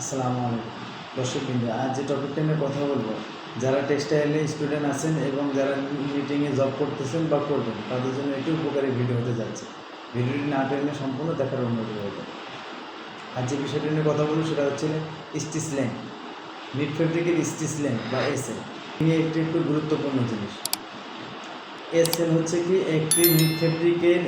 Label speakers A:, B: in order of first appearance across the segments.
A: আসসালামু আলাইকুম বিন্দু আজ যে টপিকটা নিয়ে কথা বলবো যারা টেক্সটাইলে স্টুডেন্ট আছেন এবং যারা মিটিংয়ে জব করতেছেন বা করবেন তাদের জন্য একটি উপকারী ভিডিও হতে যাচ্ছে ভিডিওটি না পেলে সম্পূর্ণ দেখার উন্নতি হয়ে যাবে আর যে বিষয়টি নিয়ে কথা বলবো সেটা হচ্ছে স্টিচ লেন মিড ফেব্রিকের স্টিচ লেন বা এল নিয়ে একটি একটু গুরুত্বপূর্ণ জিনিস এসএল হচ্ছে কি একটি মিড ফেব্রিকের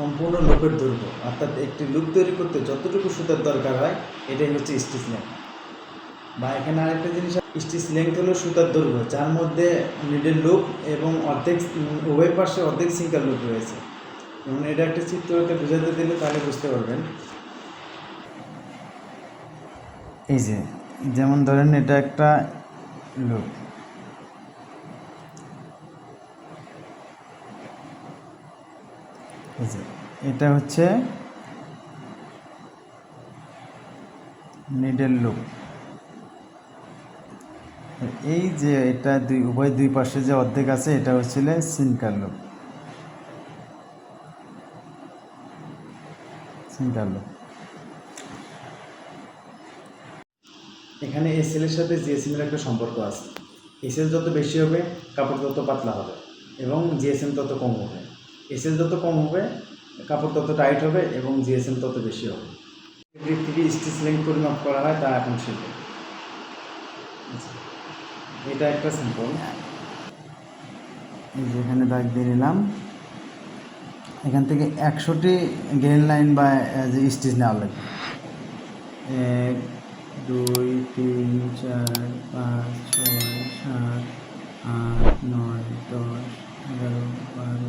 A: সম্পূর্ণ লোকের দৈর্ঘ্য অর্থাৎ একটি লুপ তৈরি করতে যতটুকু সুতার দরকার হয় এটাই হচ্ছে স্টিচ লেন্থ বা এখানে আরেকটা জিনিস স্টিচ লেন্থ হলো সুতার দৈর্ঘ্য যার মধ্যে মিডল লুপ এবং অর্ধেক উভয় পাশে অর্ধেক সিঙ্গেল লুপ রয়েছে এবং এটা একটা চিত্র একটা বোঝাতে দিলে তাহলে বুঝতে পারবেন এই যে যেমন ধরেন এটা একটা লুপ এটা হচ্ছে নিডেল লুপ এই যে এটা দুই উভয় দুই পাশে যে অর্ধেক আছে এটা হচ্ছিল সিনকার লুপ সিনকার লুপ এখানে এসএলের সাথে এর একটা সম্পর্ক আছে এসএল যত বেশি হবে কাপড় তত পাতলা হবে এবং জিএসএম তত কম হবে এসএল যত কম হবে কাপড় তত টাইট হবে এবং জিএসএম তত বেশি হবে থেকে স্টিচ লেন্থ পরিমাপ করা হয় তা এখন শিল্প এটা একটা সিম্পল যেখানে দাগ দিয়ে নিলাম এখান থেকে একশোটি গ্রেন লাইন বা স্টিচ নেওয়া লাগবে এক দুই তিন চার পাঁচ ছয় সাত আট নয় দশ এগারো বারো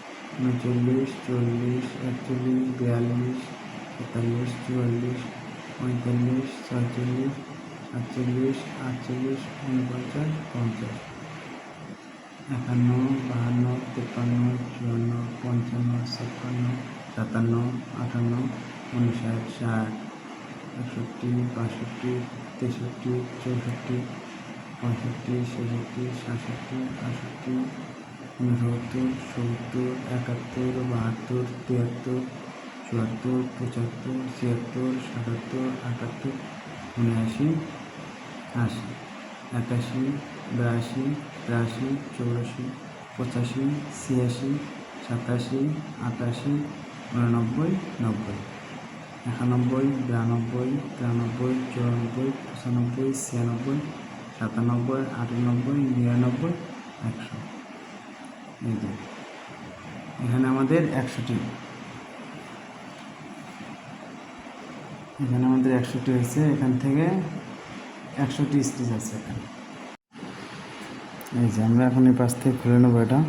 A: উনচল্লিশ চল্লিশ একচল্লিশ বিয়াল্লিশ তেতাল্লিশ চুয়াল্লিশ পঁয়তাল্লিশ ছয়চল্লিশ সাতচল্লিশ আটচল্লিশ উনপঞ্চাশ পঞ্চাশ একান্ন বাহান্ন তেপান্ন চুয়ান্ন পঞ্চান্ন ছাপ্পান্ন সাতান্ন আটান্ন উনষাট ষাট একষট্টি বাষট্টি তেষট্টি চৌষট্টি পঁয়ষট্টি ছেষট্টি সাতষট্টি আটষট্টি উনসত্তর সত্তর একাত্তর বাহাত্তর তিয়াত্তর চুয়াত্তর পঁচাত্তর ছিয়াত্তর সাতাত্তর আটাত্তর উনআশি আশি একাশি বিরাশি তিরাশি চৌরাশি পঁচাশি ছিয়াশি সাতাশি আটাশি উননব্বই নব্বই একানব্বই বিরানব্বই তিরানব্বই চুরানব্বই পঁচানব্বই ছিয়ানব্বই সাতানব্বই আটানব্বই নিরানব্বই একশো এই এখানে আমাদের একশোটি এখানে আমাদের একশোটি হয়েছে এখান থেকে একশোটি স্টিচ আছে এখানে এই যে আমরা এখন এই পাশ থেকে খুলে নেবো এটা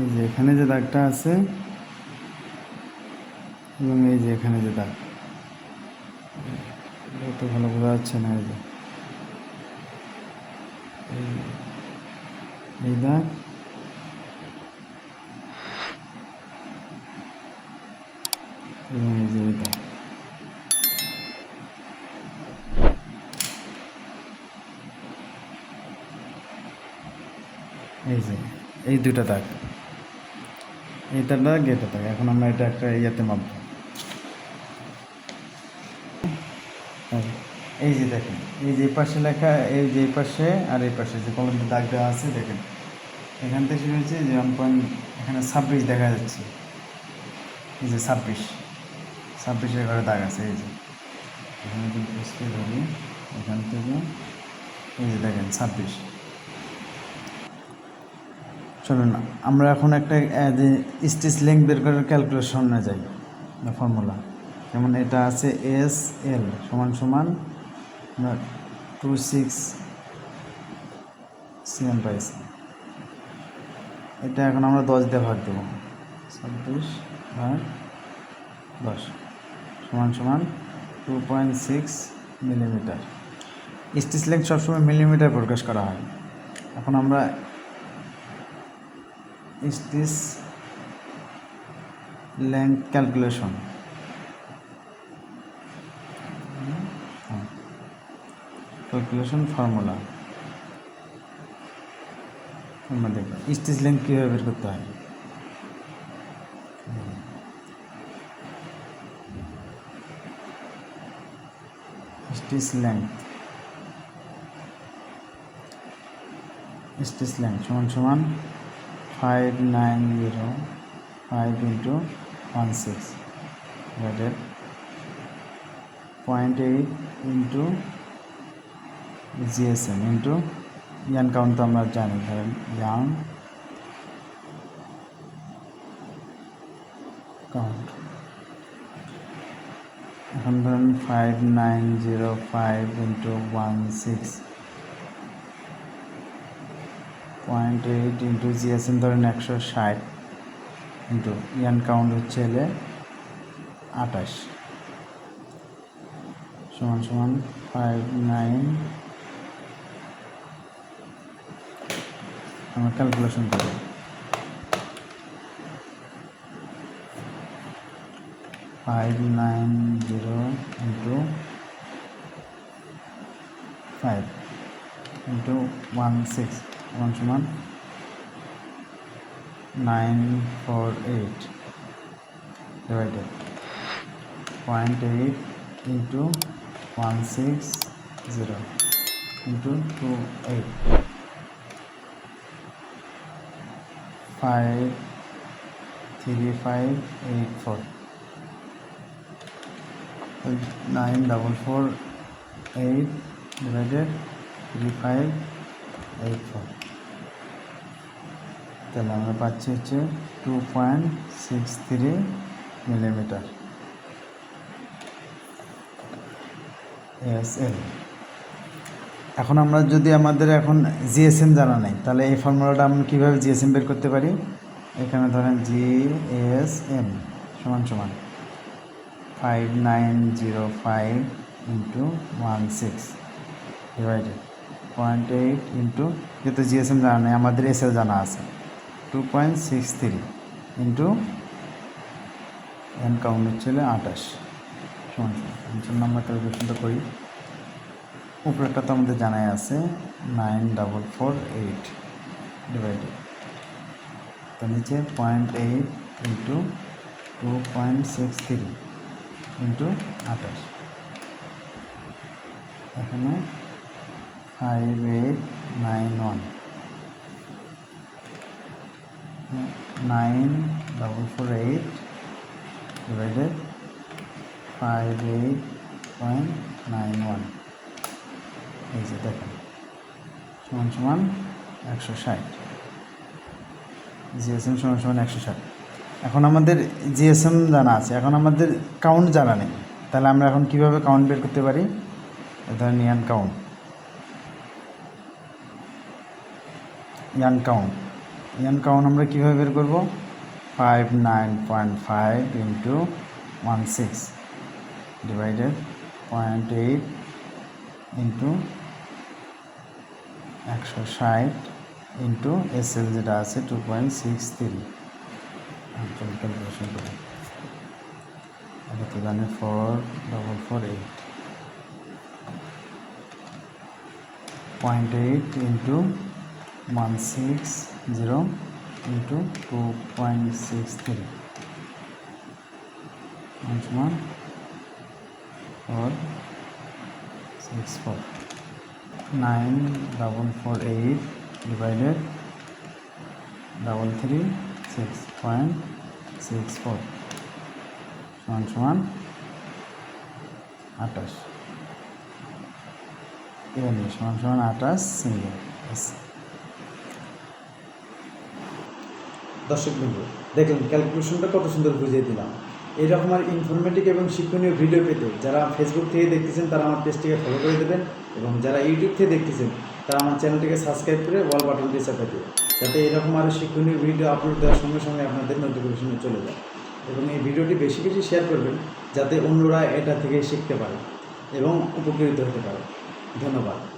A: এই যে এখানে যে দাগটা আছে এবং এই যে এখানে যে দাগ এত ভালো বোঝা যাচ্ছে না এই যে এই দাগ এই যে এই দাগ এই যে এই দুটা দাগ এটা গেটে থাকে এখন আমরা এটা একটা ইয়েতে মাপব এই যে দেখেন এই যে পাশে লেখা এই যে পাশে আর এই পাশে যে কলমটা দাগ দেওয়া আছে দেখেন এখান থেকে শুরু হয়েছে যে ওয়ান পয়েন্ট এখানে ছাব্বিশ দেখা যাচ্ছে এই যে ছাব্বিশ ছাব্বিশের ঘরে দাগ আছে এই যে এখানে যদি ধরি এখান থেকে এই যে দেখেন ছাব্বিশ শুনুন আমরা এখন একটা স্টিচ লেং বের করার ক্যালকুলেশনে যাই ফর্মুলা যেমন এটা আছে এস এল সমান সমান টু সিক্স সিএম পাইছি এটা এখন আমরা দশ দিয়ে ভাগ দেবো ছাব্বিশ ভাগ দশ সমান সমান two point six millimetre stitch length সবসময় মিলিমিটার প্রকাশ করা হয় এখন আমরা is this calculation calculation formula আমরা দেখবো লেন্থ কীভাবে বের করতে হয় স্টিচ লেন্থ স্টিচ লেন্থ সমান সমান five nine zero five into one six bracket point eight into GSM into yarn count তো আমরা জানি ধরেন ইয়ান কাউন্ট এখন ধরেন five nine zero five into one six point eight into GSM ধরেন একশো ষাট ইন্টু ইয়ান কাউন্ট হচ্ছে এলে আঠাশ সমান সমান ফাইভ নাইন আমরা ক্যালকুলেশন করি five nine zero into five into one six সমান সমান nine four eight divided point eight into one six zero into two eight five three five eight four nine double four eight divided three five eight four তাহলে আমরা পাচ্ছি হচ্ছে two point six three millimetre SL এখন আমরা যদি আমাদের এখন GSM জানা নেই তাহলে এই ফর্মুলাটা আমরা কীভাবে জিএসএম বের করতে পারি এখানে ধরেন জি এস এম সমান সমান five nine zero five into one six divided point eight into যেহেতু জিএসএম জানা নেই আমাদের এসএল জানা আছে two point six three into N count হচ্ছিল আঠাশ সমান সমান নাম্বার ক্যালকুলেশনটা করি উপরেরটা তো আমাদের জানাই আছে nine double four eight divided তো নিচে point eight into two point six three into আঠাশ এখানে five eight nine one nine double four eight divided five eight point nine one এই যে দেখেন সমান সমান একশো ষাট জিএসএম সমান সমান একশো ষাট এখন আমাদের জিএসএম জানা আছে এখন আমাদের কাউন্ট জানা নেই তাহলে আমরা এখন কিভাবে কাউন্ট বের করতে পারি ধরেন ইয়ান কাউন্ট ইয়ান কাউন্ট এন কাউন্ট আমরা কীভাবে বের করবো five nine point five into one six divided point eight into একশো ষাট ইন্টু এস এল যেটা আছে two point six three calculation করি এটা তো জানি four double four eight point eight into one six zero into two point six three সমান four six four nine double four eight divided double three six point six four সমান সমান আঠাশ এবার সমান সমান আঠাশ সিঙ্গেল দর্শক বন্ধু দেখলেন ক্যালকুলেশনটা কত সুন্দর বুঝিয়ে দিলাম এইরকম আর ইনফরমেটিভ এবং শিক্ষণীয় ভিডিও পেতে যারা ফেসবুক থেকে দেখতেছেন তারা আমার পেজটিকে ফলো করে দেবেন এবং যারা ইউটিউব থেকে দেখতেছেন তারা আমার চ্যানেলটিকে সাবস্ক্রাইব করে ওয়াল বাটনটি চাপা দেবে যাতে এরকম আরও শিক্ষণীয় ভিডিও আপলোড দেওয়ার সঙ্গে সঙ্গে আপনাদের নোটিফিকেশনে চলে যায় এবং এই ভিডিওটি বেশি বেশি শেয়ার করবেন যাতে অন্যরা এটা থেকে শিখতে পারে এবং উপকৃত হতে পারে ধন্যবাদ